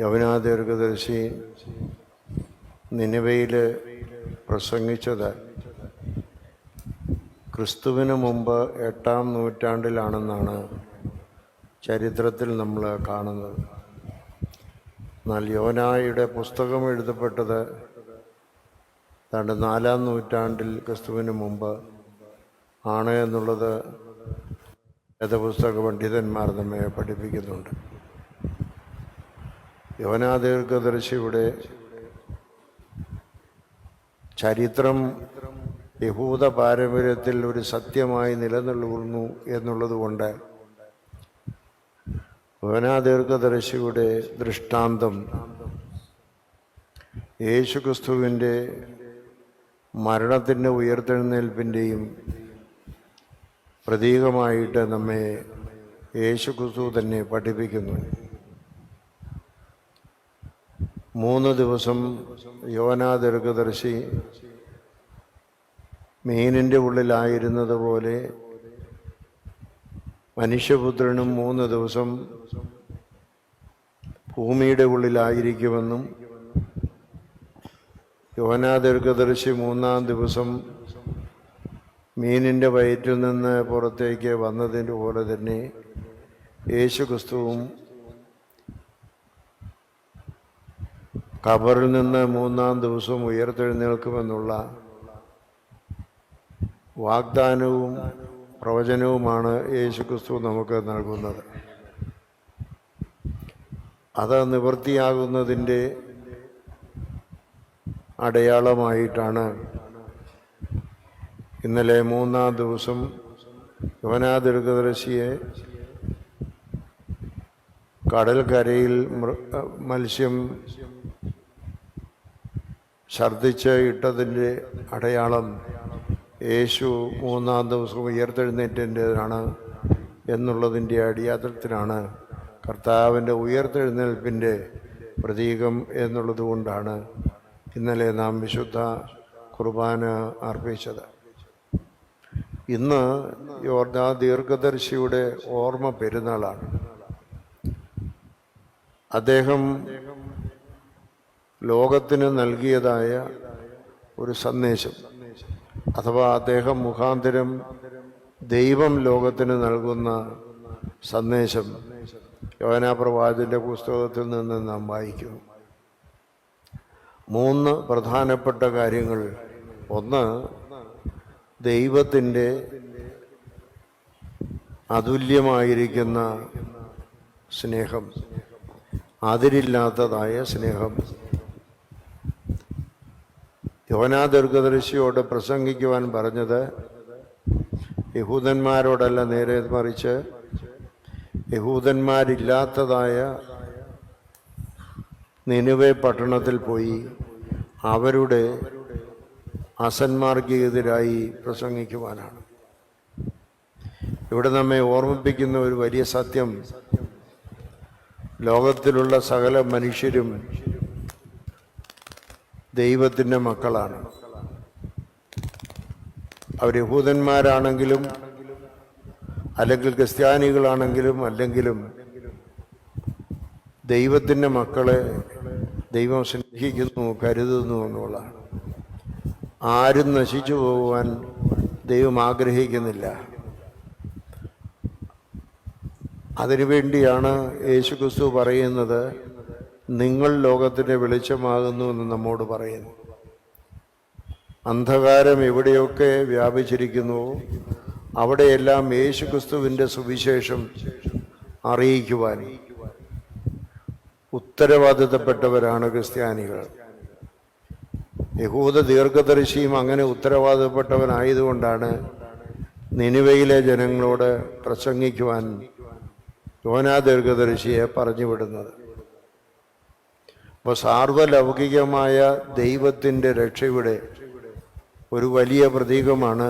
യവനാദീർഘദർശി നിലവയിൽ പ്രസംഗിച്ചത് ക്രിസ്തുവിന് മുമ്പ് എട്ടാം നൂറ്റാണ്ടിലാണെന്നാണ് ചരിത്രത്തിൽ നമ്മൾ കാണുന്നത്. എന്നാൽ യോനായുടെ പുസ്തകം എഴുതപ്പെട്ടത് ഏതാണ്ട് നാലാം നൂറ്റാണ്ടിൽ ക്രിസ്തുവിന് മുമ്പ് ആണ് എന്നുള്ളത് വേദപുസ്തക പണ്ഡിതന്മാർ നമ്മെ പഠിപ്പിക്കുന്നുണ്ട്. യോനാദീർഘദർശിയുടെ ചരിത്രം യഹൂദ പാരമ്പര്യത്തിൽ ഒരു സത്യമായി നിലനിൽക്കുന്നു എന്നുള്ളതുകൊണ്ട് യോനാദീർഘദർശിയുടെ ദൃഷ്ടാന്തം യേശുക്രിസ്തുവിന്റെ മരണത്തിന്റെ ഉയർത്തെഴുന്നേൽപ്പിന്റെയും പ്രതീകമായിട്ട് നമ്മെ യേശുക്രിസ്തു തന്നെ പഠിപ്പിക്കുന്നു. മൂന്ന് ദിവസം യോനാ ദീർഘദർശി മീനിന്റെ ഉള്ളിലായിരുന്നത് പോലെ മനുഷ്യപുത്രനും മൂന്ന് ദിവസം ഭൂമിയുടെ ഉള്ളിലായിരിക്കുമെന്നും യോനാ ദീർഘദർശി മൂന്നാം ദിവസം മീനിന്റെ വയറ്റിൽ നിന്ന് പുറത്തേക്ക് വന്നതിന്റെ പോലെ തന്നെ യേശു ഖബറിൽ നിന്ന് മൂന്നാം ദിവസം ഉയർത്തെഴുന്നേൽക്കുമെന്നുള്ള വാഗ്ദാനവും പ്രവചനവുമാണ് യേശുക്രിസ്തു നമുക്ക് നൽകുന്നത്. അത് നിവൃത്തിയാകുന്നതിന്റെ അടയാളമായിട്ടാണ് ഇന്നലെ മൂന്നാം ദിവസം യോനാദീർഘദർശിയെ കടൽക്കരയിൽ മത്സ്യം ഛർദ്ദിച്ച് ഇട്ടതിന്റെ അടയാളം യേശു മൂന്നാം ദിവസം ഉയർത്തെഴുന്നേറ്റതിന്റെതാണ് എന്നുള്ളതിന്റെ അടിയാത്രത്തിലാണ് കർത്താവിന്റെ ഉയർത്തെഴുന്നേൽപ്പിന്റെ പ്രതീകം എന്നുള്ളത് കൊണ്ടാണ് ഇന്നലെ നാം വിശുദ്ധ കുർബാന അർപ്പിച്ചത്. ഇന്ന് യോർദാ ദീർഘദർശിയുടെ ഓർമ്മ പെരുന്നാളാണ്. അദ്ദേഹം ലോകത്തിന് നൽകിയതായ ഒരു സന്ദേശം. അഥവാ അദ്ദേഹം മുഖാന്തരം ദൈവം ലോകത്തിന് നൽകുന്ന സന്ദേശം യോനാപ്രവാചന്റെ പുസ്തകത്തിൽ നിന്ന് നാം വായിക്കുന്നു. മൂന്ന് പ്രധാനപ്പെട്ട കാര്യങ്ങൾ. ഒന്ന് ദൈവത്തിന്റെ അതുല്യമായിരിക്കുന്ന സ്നേഹം അതിരില്ലാത്തതായ സ്നേഹം. യോനാ ദീർഘദർശിയോട് പ്രസംഗിക്കുവാൻ പറഞ്ഞത് യഹൂദന്മാരോടല്ല നേരെ മറിച്ച് യഹൂദന്മാരില്ലാത്തതായ നിനുവെ പട്ടണത്തിൽ പോയി അവരുടെ അസന്മാർഗീയതരായി പ്രസംഗിക്കുവാനാണ്. ഇവിടെ നമ്മെ ഓർമ്മിപ്പിക്കുന്ന ഒരു വലിയ സത്യം ലോകത്തിലുള്ള സകല മനുഷ്യരും ദൈവത്തിന്റെ മക്കളാണ്. അവർ യഹൂദന്മാരാണെങ്കിലും അല്ലെങ്കിൽ ക്രിസ്ത്യാനികളാണെങ്കിലും അല്ലെങ്കിലും ദൈവത്തിന്റെ മക്കളെ ദൈവം സ്നേഹിക്കുന്നു കരുതുന്നു എന്നുള്ളതാണ്. ആരും നശിച്ചു പോകുവാൻ ദൈവം ആഗ്രഹിക്കുന്നില്ല. അതിനുവേണ്ടിയാണ് യേശുക്രിസ്തു പറയുന്നത് നിങ്ങൾ ലോകത്തിന്റെ വെളിച്ചമാകുന്നു എന്ന് നമ്മോട് പറയുന്നു. അന്ധകാരം എവിടെയൊക്കെ വ്യാപിച്ചിരിക്കുന്നുവോ അവിടെയെല്ലാം യേശു ക്രിസ്തുവിന്റെ സുവിശേഷം അറിയിക്കുവാൻ ഉത്തരവാദിത്തപ്പെട്ടവരാണ് ക്രിസ്ത്യാനികൾ. യഹൂദ ദീർഘദർശിയും അങ്ങനെ ഉത്തരവാദിത്തപ്പെട്ടവനായതുകൊണ്ടാണ് നിനുവയിലെ ജനങ്ങളോട് പ്രസംഗിക്കുവാൻ യോനാ ദീർഘദർശിയെ പറഞ്ഞു വിടുന്നത് അപ്പോൾ സാർവലൗകികമായ ദൈവത്തിന്റെ രക്ഷയുടെ ഒരു വലിയ പ്രതീകമാണ്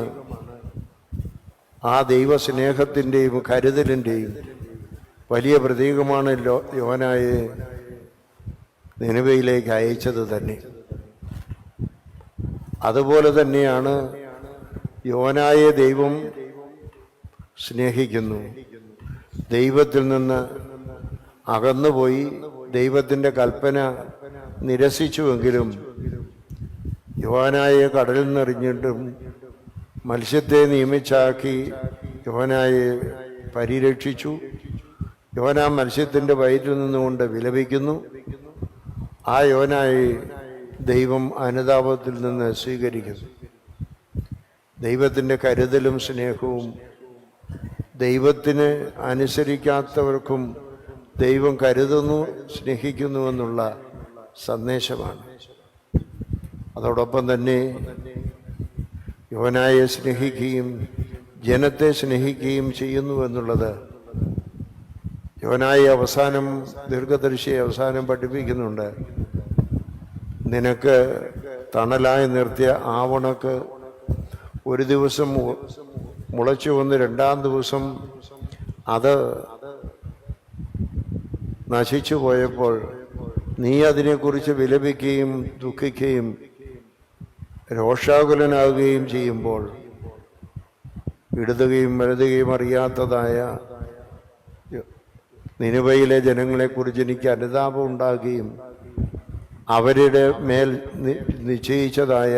ആ ദൈവസ്നേഹത്തിന്റെയും കരുതലിന്റെയും വലിയ പ്രതീകമാണ് ലോ യോനായെ നിലവയിലേക്ക് അയച്ചത് തന്നെ. അതുപോലെ തന്നെയാണ് യോനായെ ദൈവം സ്നേഹിക്കുന്നു. ദൈവത്തിൽ നിന്ന് അകന്നുപോയി ദൈവത്തിന്റെ കൽപ്പന നിരസിച്ചുവെങ്കിലും യോനായെ കടലിൽ നിറഞ്ഞിട്ടും മത്സ്യത്തെ നിയമിച്ചാക്കി യോനായെ പരിരക്ഷിച്ചു. യോന മത്സ്യത്തിന്റെ വയറ്റിൽ നിന്നുകൊണ്ട് വിലപിക്കുന്നു. ആ യോനായി ദൈവം അനുതാപത്തിൽ നിന്ന് സ്വീകരിക്കുന്നു. ദൈവത്തിന്റെ കരുതലും സ്നേഹവും ദൈവത്തിന് അനുസരിക്കാത്തവർക്കും ദൈവം കരുതുന്നു സ്നേഹിക്കുന്നു എന്നുള്ള സന്ദേശമാണ്. അതോടൊപ്പം തന്നെ യോനായെ സ്നേഹിക്കുകയും ജനത്തെ സ്നേഹിക്കുകയും ചെയ്യുന്നു എന്നുള്ളത് യോനായി അവസാനം ദീർഘദർശി അവസാനം പഠിപ്പിക്കുന്നുണ്ട്. നിനക്ക് തണലായി നിർത്തിയ ആവണക്ക് ഒരു ദിവസം മുളച്ചു വന്ന് രണ്ടാം ദിവസം അത് നശിച്ചു പോയപ്പോൾ നീ അതിനെക്കുറിച്ച് വിലപിക്കുകയും ദുഃഖിക്കുകയും രോഷാകുലനാകുകയും ചെയ്യുമ്പോൾ ഇടുതുകയും വലുതുകയും അറിയാത്തതായ നിനുവയിലെ ജനങ്ങളെക്കുറിച്ച് എനിക്ക് അനുതാപം ഉണ്ടാകുകയും അവരുടെ മേൽ നിശ്ചയിച്ചതായ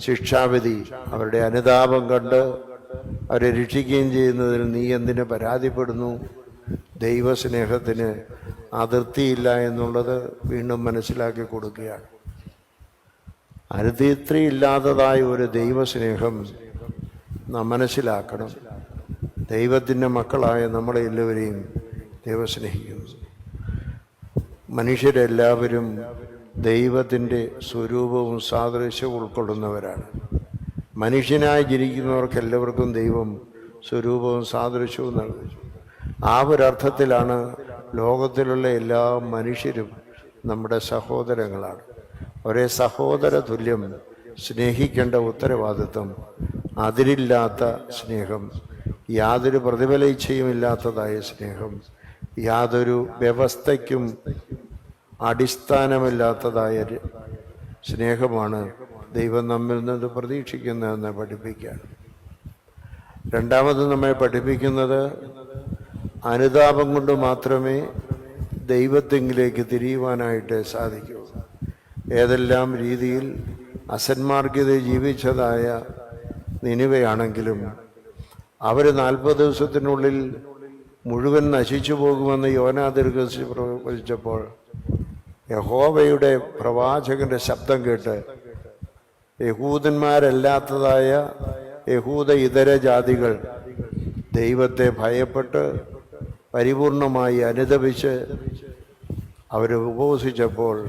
ശിക്ഷാവിധി അവരുടെ അനുതാപം കണ്ട് അവരെ രക്ഷിക്കുകയും ചെയ്യുന്നതിൽ നീ എന്തിനു പരാതിപ്പെടുന്നു? ദൈവസ്നേഹത്തിന് അതിർത്തിയില്ല എന്നുള്ളത് വീണ്ടും മനസ്സിലാക്കി കൊടുക്കുകയാണ്. അതിർത്തിയില്ലാത്തതായ ഒരു ദൈവസ്നേഹം നാം മനസ്സിലാക്കണം. ദൈവത്തിന്റെ മക്കളായ നമ്മളെ എല്ലാവരെയും മനുഷ്യരെല്ലാവരും ദൈവത്തിന്റെ സ്വരൂപവും സാദൃശ്യവും ഉൾക്കൊള്ളുന്നവരാണ്. മനുഷ്യനായി ജനിക്കുന്നവർക്ക് എല്ലാവർക്കും ദൈവം സ്വരൂപവും സാദൃശ്യവും നൽകും ആ ഒരർത്ഥത്തിലാണ് ലോകത്തിലുള്ള എല്ലാ മനുഷ്യരും നമ്മുടെ സഹോദരങ്ങളാണ്. ഒരേ സഹോദര തുല്യം സ്നേഹിക്കേണ്ട ഉത്തരവാദിത്വം അതിരില്ലാത്ത സ്നേഹം യാതൊരു പ്രതിഫല ഇച്ഛയുമില്ലാത്തതായ സ്നേഹം യാതൊരു വ്യവസ്ഥയ്ക്കും അടിസ്ഥാനമില്ലാത്തതായ സ്നേഹമാണ് ദൈവം നമ്മിൽ നിന്ന് പ്രതീക്ഷിക്കുന്നതെന്ന് പഠിപ്പിക്കുകയാണ് രണ്ടാമത് നമ്മെ പഠിപ്പിക്കുന്നത് അനുതാപം കൊണ്ട് മാത്രമേ ദൈവത്തെങ്കിലേക്ക് തിരിയുവാനായിട്ട് സാധിക്കൂ. ഏതെല്ലാം രീതിയിൽ അസന്മാർഗത ജീവിച്ചതായ നിനിവയാണെങ്കിലും അവർ നാൽപ്പത് ദിവസത്തിനുള്ളിൽ മുഴുവൻ നശിച്ചു പോകുമെന്ന് യോനാ ദീർഘദർശി പ്രവചിച്ചപ്പോൾ യഹോവയുടെ പ്രവാചകന്റെ ശബ്ദം കേട്ട് യഹൂദന്മാരല്ലാത്തതായ യഹൂദ ഇതര ജാതികൾ ദൈവത്തെ ഭയപ്പെട്ട് പരിപൂർണമായി അനുദപിച്ച് അവർ ഉപവസിച്ചപ്പോൾ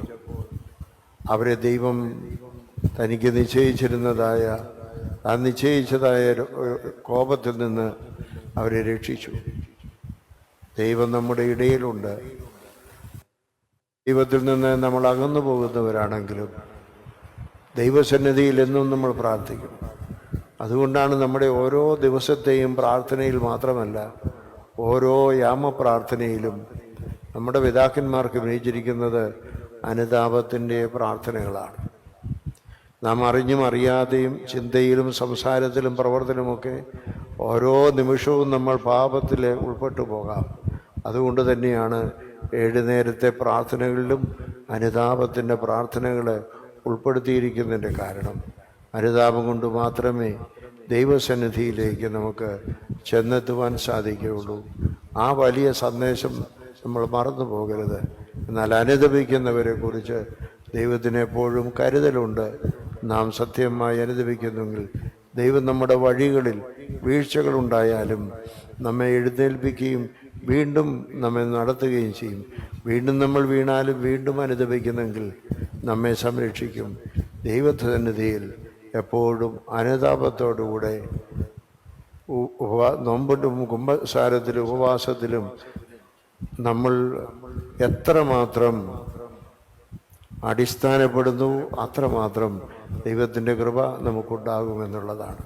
അവരെ ദൈവം തനിക്ക് നിശ്ചയിച്ചിരുന്നതായ ആ നിശ്ചയിച്ചതായ കോപത്തിൽ നിന്ന് അവരെ രക്ഷിച്ചു. ദൈവം നമ്മുടെ ഇടയിലുണ്ട്. ദൈവത്തിൽ നിന്ന് നമ്മൾ അകന്നു പോകുന്നവരാണെങ്കിലും ദൈവസന്നിധിയിൽ എന്നും നമ്മൾ പ്രാർത്ഥിക്കും. അതുകൊണ്ടാണ് നമ്മുടെ ഓരോ ദിവസത്തെയും പ്രാർത്ഥനയിൽ മാത്രമല്ല ഓരോ യാമപ്രാർത്ഥനയിലും നമ്മുടെ പിതാക്കന്മാർക്ക് വിനയിച്ചിരിക്കുന്നത് അനുതാപത്തിന്റെ പ്രാർത്ഥനകളാണ്. നാം അറിഞ്ഞും അറിയാതെയും ചിന്തയിലും സംസാരത്തിലും പ്രവർത്തനമൊക്കെ ഓരോ നിമിഷവും നമ്മൾ പാപത്തിൽ ഉൾപ്പെട്ടു പോകാം. അതുകൊണ്ട് തന്നെയാണ് ഏഴു നേരത്തെ പ്രാർത്ഥനകളിലും അനുതാപത്തിന്റെ പ്രാർത്ഥനകൾ ഉൾപ്പെടുത്തിയിരിക്കുന്നതിന്റെ കാരണം. അനുതാപം കൊണ്ട് മാത്രമേ ദൈവസന്നിധിയിലേക്ക് നമുക്ക് ചെന്നെത്തുവാൻ സാധിക്കുകയുള്ളൂ. ആ വലിയ സന്ദേശം നമ്മൾ മറന്നു പോകരുത്. എന്നാൽ അനുദപിക്കുന്നവരെ കുറിച്ച് ദൈവത്തിന് എപ്പോഴും കരുതലുണ്ട്. നാം സത്യമായി അനുദപിക്കുന്നെങ്കിൽ ദൈവം നമ്മുടെ വഴികളിൽ വീഴ്ചകളുണ്ടായാലും നമ്മെ എഴുന്നേൽപ്പിക്കുകയും വീണ്ടും നമ്മെ നടത്തുകയും ചെയ്യും. വീണ്ടും നമ്മൾ വീണാലും വീണ്ടും അനുദപിക്കുന്നെങ്കിൽ നമ്മെ സംരക്ഷിക്കും. ദൈവസന്നിധിയിൽ എപ്പോഴും അനുതാപത്തോടുകൂടെ ഉപവാ നോമ്പിലും കുംഭസാരത്തിലും ഉപവാസത്തിലും നമ്മൾ എത്രമാത്രം അടിസ്ഥാനപ്പെടുന്നു അത്രമാത്രം ദൈവത്തിന്റെ കൃപ നമുക്കുണ്ടാകുമെന്നുള്ളതാണ്.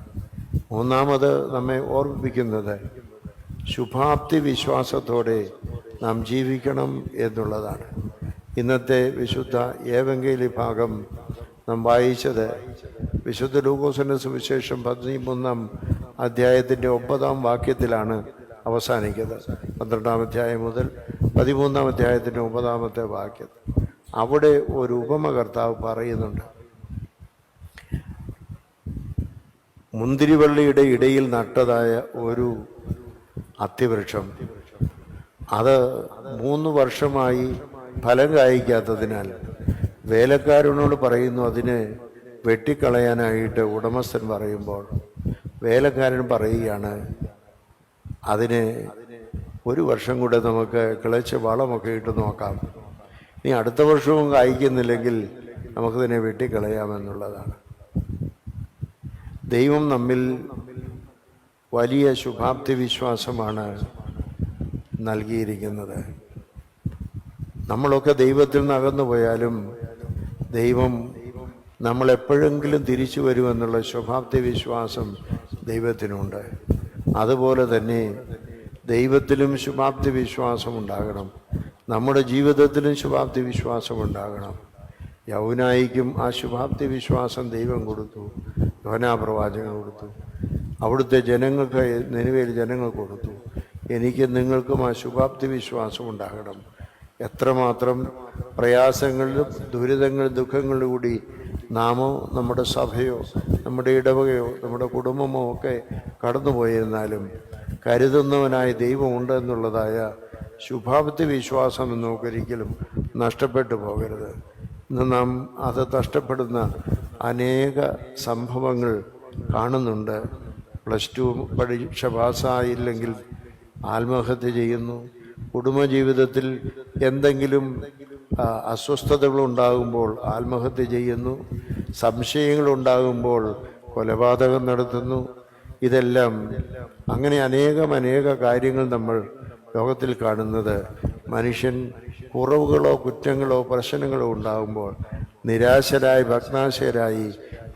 മൂന്നാമത് നമ്മെ ഓർമ്മിപ്പിക്കുന്നത് ശുഭാപ്തി വിശ്വാസത്തോടെ നാം ജീവിക്കണം എന്നുള്ളതാണ്. ഇന്നത്തെ വിശുദ്ധ ഏവങ്കേലി ഭാഗം നാം വായിച്ചത് വിശുദ്ധ ലൂക്കോസിന്റെ സുവിശേഷം പതിമൂന്നാം അധ്യായത്തിന്റെ ഒമ്പതാം വാക്യത്തിലാണ് അവസാനിക്കുന്നത്. പന്ത്രണ്ടാം അധ്യായം മുതൽ പതിമൂന്നാം അധ്യായത്തിന്റെ ഒമ്പതാമത്തെ വാക്യം. അവിടെ ഒരു ഉപമകർത്താവ് പറയുന്നുണ്ട്. മുന്തിരിവള്ളിയുടെ ഇടയിൽ നട്ടതായ ഒരു അത്തിവൃക്ഷം. അത് മൂന്ന് വർഷമായി ഫലം കായ്ക്കാത്തതിനാൽ വേലക്കാരനോട് പറയുന്നു അതിനെ വെട്ടിക്കളയാനായിട്ട് ഉടമസ്ഥൻ പറയുമ്പോൾ വേലക്കാരൻ പറയുകയാണ് അതിന് ഒരു വർഷം കൂടെ നമുക്ക് കിളച്ച് വളമൊക്കെ ഇട്ട് നോക്കാം. ഇനി അടുത്ത വർഷവും കായ്ക്കുന്നില്ലെങ്കിൽ നമുക്കിതിനെ വെട്ടിക്കളയാമെന്നുള്ളതാണ്. ദൈവം നമ്മിൽ വലിയ ശുഭാപ്തി വിശ്വാസമാണ് നൽകിയിരിക്കുന്നത്. നമ്മളൊക്കെ ദൈവത്തിൽ നിന്ന് അകന്നു പോയാലും ദൈവം നമ്മളെപ്പോഴെങ്കിലും തിരിച്ചു വരുമെന്നുള്ള ശുഭാപ്തി വിശ്വാസം ദൈവത്തിനുണ്ട്. അതുപോലെ തന്നെ ദൈവത്തിലും ശുഭാപ്തി വിശ്വാസം ഉണ്ടാകണം നമ്മുടെ ജീവിതത്തിലും ശുഭാപ്തി വിശ്വാസം ഉണ്ടാകണം യൗനായിക്കും ആ ശുഭാപ്തി വിശ്വാസം ദൈവം കൊടുത്തു. യോനാ പ്രവാചകൻ കൊടുത്തു. അവിടുത്തെ ജനങ്ങൾക്ക് നിലവിൽ ജനങ്ങൾ കൊടുത്തു. എനിക്ക് നിങ്ങൾക്കും ആ ശുഭാപ്തി വിശ്വാസം ഉണ്ടാകണം എത്രമാത്രം പ്രയാസങ്ങളിലും ദുരിതങ്ങളും ദുഃഖങ്ങളിലും കൂടി നാമോ നമ്മുടെ സഭയോ നമ്മുടെ ഇടവകയോ നമ്മുടെ കുടുംബമോ ഒക്കെ കടന്നുപോയിരുന്നാലും കരുതുന്നവനായ ദൈവമുണ്ട് എന്നുള്ളതായ ശുഭാപ്തി വിശ്വാസം നമുക്കൊരിക്കലും നഷ്ടപ്പെട്ടു പോകരുത്. ഇന്ന് നാം അത് നഷ്ടപ്പെടുന്ന അനേക സംഭവങ്ങൾ കാണുന്നുണ്ട്. പ്ലസ് ടു പരീക്ഷ പാസ്സായില്ലെങ്കിൽ ആത്മഹത്യ ചെയ്യുന്നു. കുടുംബജീവിതത്തിൽ എന്തെങ്കിലും അസ്വസ്ഥതകളുണ്ടാകുമ്പോൾ ആത്മഹത്യ ചെയ്യുന്നു സംശയങ്ങളുണ്ടാകുമ്പോൾ കൊലപാതകം നടത്തുന്നു. ഇതെല്ലാം അങ്ങനെ അനേകം അനേക കാര്യങ്ങൾ നമ്മൾ ലോകത്തിൽ കാണുന്നത്. മനുഷ്യൻ കുറവുകളോ കുറ്റങ്ങളോ പ്രശ്നങ്ങളോ ഉണ്ടാകുമ്പോൾ നിരാശരായി ഭഗ്നാശയരായി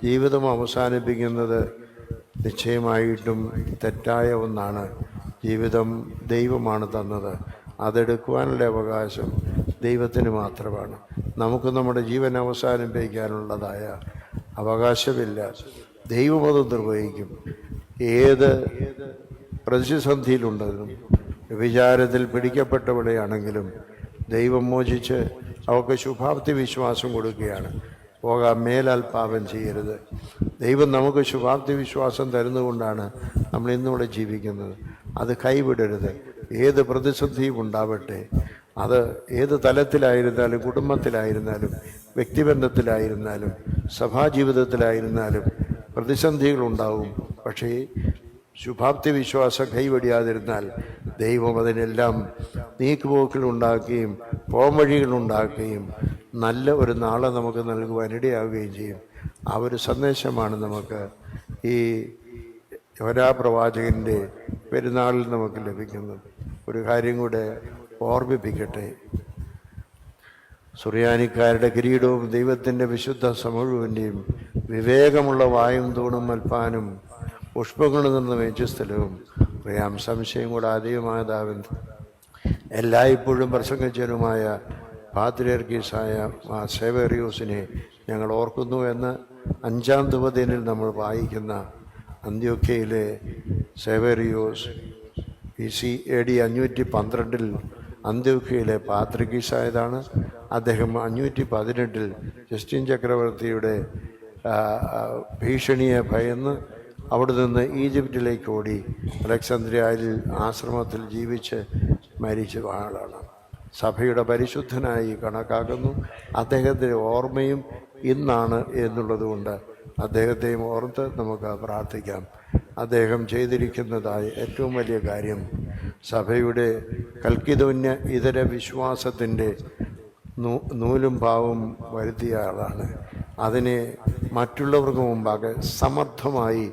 ജീവിതം അവസാനിപ്പിക്കുന്നത് നിശ്ചയമായിട്ടും തെറ്റായ ഒന്നാണ്. ജീവിതം ദൈവമാണ് തന്നത്. അതെടുക്കുവാനുള്ള അവകാശം ദൈവത്തിന് മാത്രമാണ്. നമുക്ക് നമ്മുടെ ജീവൻ അവസാനിപ്പിക്കാനുള്ളതായ അവകാശമില്ല. ദൈവം അത് നിർവഹിക്കും. ഏത് പ്രതിസന്ധിയിലുണ്ടെങ്കിലും വിചാരത്തിൽ പിടിക്കപ്പെട്ടവളെയാണെങ്കിലും ദൈവം മോചിച്ച് അവർക്ക് ശുഭാപ്തി വിശ്വാസം കൊടുക്കുകയാണ്. പോകാം മേലാൽ പാപം ചെയ്യരുത്. ദൈവം നമുക്ക് ശുഭാപ്തി വിശ്വാസം തരുന്നതുകൊണ്ടാണ് നമ്മൾ ഇന്നിവിടെ ജീവിക്കുന്നത്. അത് കൈവിടരുത്. ഏത് പ്രതിസന്ധിയും ഉണ്ടാവട്ടെ. അത് ഏത് തലത്തിലായിരുന്നാലും കുടുംബത്തിലായിരുന്നാലും വ്യക്തിബന്ധത്തിലായിരുന്നാലും സഭാജീവിതത്തിലായിരുന്നാലും പ്രതിസന്ധികളുണ്ടാവും. പക്ഷേ ശുഭാപ്തി വിശ്വാസം കൈവടിയാതിരുന്നാൽ ദൈവം അതിനെല്ലാം നീക്കുപോക്കിലുണ്ടാക്കുകയും പോംവഴികളുണ്ടാക്കുകയും നല്ല ഒരു നാളെ നമുക്ക് നൽകുവാൻ ഇടയാവുകയും ചെയ്യും. ആ ഒരു സന്ദേശമാണ് നമുക്ക് ഈ യോനാ പ്രവാചകന്റെ പെരുന്നാളിൽ നമുക്ക് ലഭിക്കുന്നു ഒരു കാര്യം കൂടെ ഓർമ്മിപ്പിക്കട്ടെ. സുറിയാനിക്കാരുടെ കിരീടവും ദൈവത്തിന്റെ വിശുദ്ധ സമൂഹവിന്റെയും വിവേകമുള്ള വായും തൂണും മൽപ്പാനും പുഷ്പങ്ങളിൽ നിന്ന് മേച്ചുസ്ഥലവും അറിയാം സംശയം കൂടെ ദാവൻ എല്ലായ്പ്പോഴും പ്രസംഗിച്ചനുമായ പാത്രിയർക്കീസായ ആ സേവേറിയൂസിനെ ഞങ്ങൾ ഓർക്കുന്നു എന്ന് അഞ്ചാം ദിവതിനിൽ നമ്മൾ വായിക്കുന്ന അന്ത്യോക്കയിലെ Severios B C A D അഞ്ഞൂറ്റി പന്ത്രണ്ടിൽ അന്ത്യോക്കയിലെ പാത്രികീസായതാണ് അദ്ദേഹം അഞ്ഞൂറ്റി പതിനെട്ടിൽ ജസ്റ്റിൻ ചക്രവർത്തിയുടെ ഭീഷണിയെ ഭയന്ന് അവിടെ നിന്ന് ഈജിപ്തിലേക്ക് ഓടി അലക്സാന്ദ്രിയയിൽ ആശ്രമത്തിൽ ജീവിച്ച് മരിച്ച ആളാണ് സഭയുടെ പരിശുദ്ധനായി കണക്കാക്കുന്നു. അദ്ദേഹത്തിന്റെ ഓർമ്മയും ഇന്നാണ് എന്നുള്ളതുകൊണ്ട് അദ്ദേഹത്തെയും ഓർത്ത് നമുക്ക് പ്രാർത്ഥിക്കാം. അദ്ദേഹം ചെയ്തിരിക്കുന്നതായ ഏറ്റവും വലിയ കാര്യം സഭയുടെ കൽക്കിതുന്യ ഇതര വിശ്വാസത്തിന്റെ നൂലും പാവും വരുത്തിയ ആളാണ്. അതിനെ മറ്റുള്ളവർക്ക് മുമ്പാകെ സമർത്ഥമായി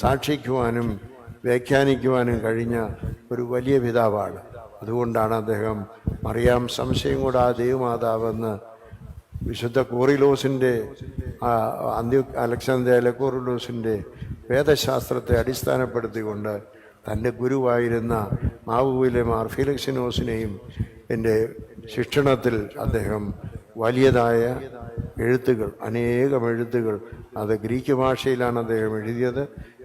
സാക്ഷിക്കുവാനും വ്യാഖ്യാനിക്കുവാനും കഴിഞ്ഞ ഒരു വലിയ പിതാവാണ്. അതുകൊണ്ടാണ് അദ്ദേഹം അറിയാം സംശയം കൂടാതെ ദൈവമാതാവെന്ന് വിശുദ്ധ കോറിലോസിന്റെ അന്ത്യ അലക്സാന്ദ്രിയയിലെ കോറിലോസിന്റെ വേദശാസ്ത്രത്തെ അടിസ്ഥാനപ്പെടുത്തിക്കൊണ്ട് തന്റെ ഗുരുവായിരുന്ന മാവുവിലെ മാർ ഫിലിക്സിനോസിനെയും എന്റെ ശിക്ഷണത്തിൽ അദ്ദേഹം വലിയതായ എഴുത്തുകൾ അനേകം എഴുത്തുകൾ അത് ഗ്രീക്ക് ഭാഷയിലാണ് അദ്ദേഹം എഴുതിയത്.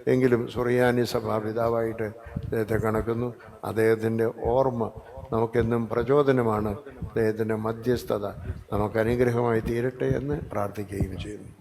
എങ്കിലും സുറിയാനി സഭാ പിതാവായിട്ട് അദ്ദേഹത്തെ കണക്കുന്നു. അദ്ദേഹത്തിന്റെ ഓർമ്മ നമുക്കെന്നും പ്രചോദനമാണ് അദ്ദേഹത്തിന്റെ മധ്യസ്ഥത. നമുക്ക് അനുഗ്രഹമായി തീരട്ടെ എന്ന് പ്രാർത്ഥിക്കുകയും ചെയ്യുന്നു.